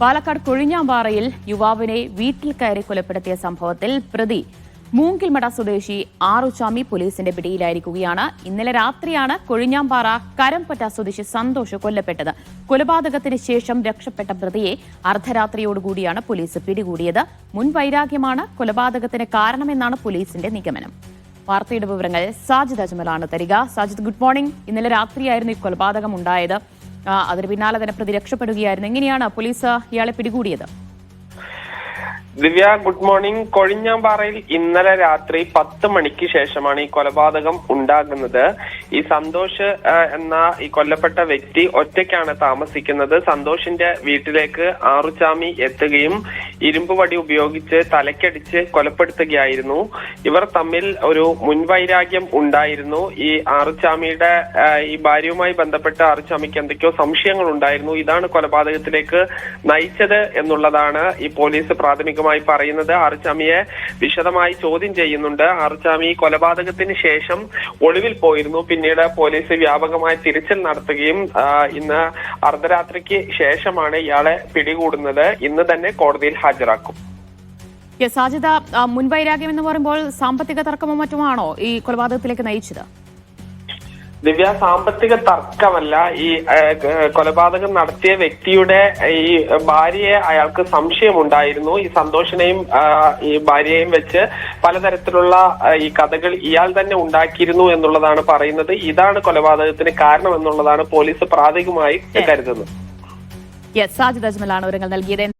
പാലക്കാട് കൊഴിഞ്ഞാമ്പാറയിൽ യുവാവിനെ വീട്ടിൽ കയറി കൊലപ്പെടുത്തിയ സംഭവത്തിൽ പ്രതി മൂങ്കിൽമട സ്വദേശി ആറുചാമി പോലീസിന്റെ പിടിയിലായിരിക്കുകയാണ്. ഇന്നലെ രാത്രിയാണ് കൊഴിഞ്ഞാമ്പാറ കരംപറ്റ സ്വദേശി സന്തോഷ് കൊല്ലപ്പെട്ടത്. കൊലപാതകത്തിന് ശേഷം രക്ഷപ്പെട്ട പ്രതിയെ അർദ്ധരാത്രിയോടുകൂടിയാണ് പോലീസ് പിടികൂടിയത്. മുൻ വൈരാഗ്യമാണ് കൊലപാതകത്തിന് കാരണമെന്നാണ് പോലീസിന്റെ നിഗമനം. വാർത്തയുടെ വിവരങ്ങൾ സാജിദ് അജ്മലാണ് തരിക. സാജിദ് ഗുഡ് മോർണിംഗ് ഇന്നലെ രാത്രിയായിരുന്നു ഈ കൊലപാതകം ഉണ്ടായത് അതിന് പിന്നാലെ തന്നെ പ്രതി രക്ഷപ്പെടുകയായിരുന്നു. എങ്ങനെയാണ് പോലീസ് ഇയാളെ പിടികൂടിയത്? ദിവ്യ ഗുഡ് മോർണിംഗ്. കൊഴിഞ്ഞാമ്പാറയിൽ ഇന്നലെ രാത്രി പത്ത് മണിക്ക് ശേഷമാണ് ഈ കൊലപാതകം ഉണ്ടാകുന്നത്. ഈ സന്തോഷ് എന്ന ഈ കൊല്ലപ്പെട്ട വ്യക്തി ഒറ്റയ്ക്കാണ് താമസിക്കുന്നത്. സന്തോഷിന്റെ വീട്ടിലേക്ക് ആറുചാമി എത്തുകയും ഇരുമ്പ് വടി ഉപയോഗിച്ച് തലക്കടിച്ച് കൊലപ്പെടുത്തുകയായിരുന്നു. ഇവർ തമ്മിൽ ഒരു മുൻവൈരാഗ്യം ഉണ്ടായിരുന്നു. ഈ ആറുചാമിയുടെ ഈ ഭാര്യയുമായി ബന്ധപ്പെട്ട് ആറുചാമിക്ക് എന്തൊക്കെയോ സംശയങ്ങൾ ഉണ്ടായിരുന്നു ഇതാണ് കൊലപാതകത്തിലേക്ക് നയിച്ചത് എന്നുള്ളതാണ് ഈ പോലീസ് പ്രാഥമികമായി പറയുന്നത്. ആറുചാമിയെ വിശദമായി ചോദ്യം ചെയ്യുന്നുണ്ട്. ആറുചാമി കൊലപാതകത്തിന് ശേഷം ഒളിവിൽ പോയിരുന്നു. പിന്നീട് പോലീസ് വ്യാപകമായി തിരച്ചിൽ നടത്തുകയും ഇന്ന് അർദ്ധരാത്രിക്ക് ശേഷമാണ് ഇയാളെ പിടികൂടുന്നത്. ഇന്ന് തന്നെ കോടതിയിൽ ഹാജരാക്കും. ആ, മുൻവൈരാഗ്യം എന്ന് പറയുമ്പോൾ സാമ്പത്തിക തർക്കമോ മറ്റുമാണോ ഈ കൊലപാതകത്തിലേക്ക് നയിച്ചത്? ദിവ്യ സാമ്പത്തിക തർക്കമല്ല. ഈ കൊലപാതകം നടത്തിയ വ്യക്തിയുടെ ഈ ഭാര്യയെ അയാൾക്ക് സംശയമുണ്ടായിരുന്നു. ഈ സന്തോഷിനെയും ഈ ഭാര്യയെയും വെച്ച് പലതരത്തിലുള്ള ഈ കഥകൾ ഇയാൾ തന്നെ ഉണ്ടാക്കിയിരുന്നു എന്നുള്ളതാണ് പറയുന്നത്. ഇതാണ് കൊലപാതകത്തിന് കാരണം എന്നുള്ളതാണ് പോലീസ് പ്രാഥമികമായി കരുതുന്നത്. യെസ് സാജിദ് അജ്മലാണ് വിവരങ്ങൾ നൽകിയത്.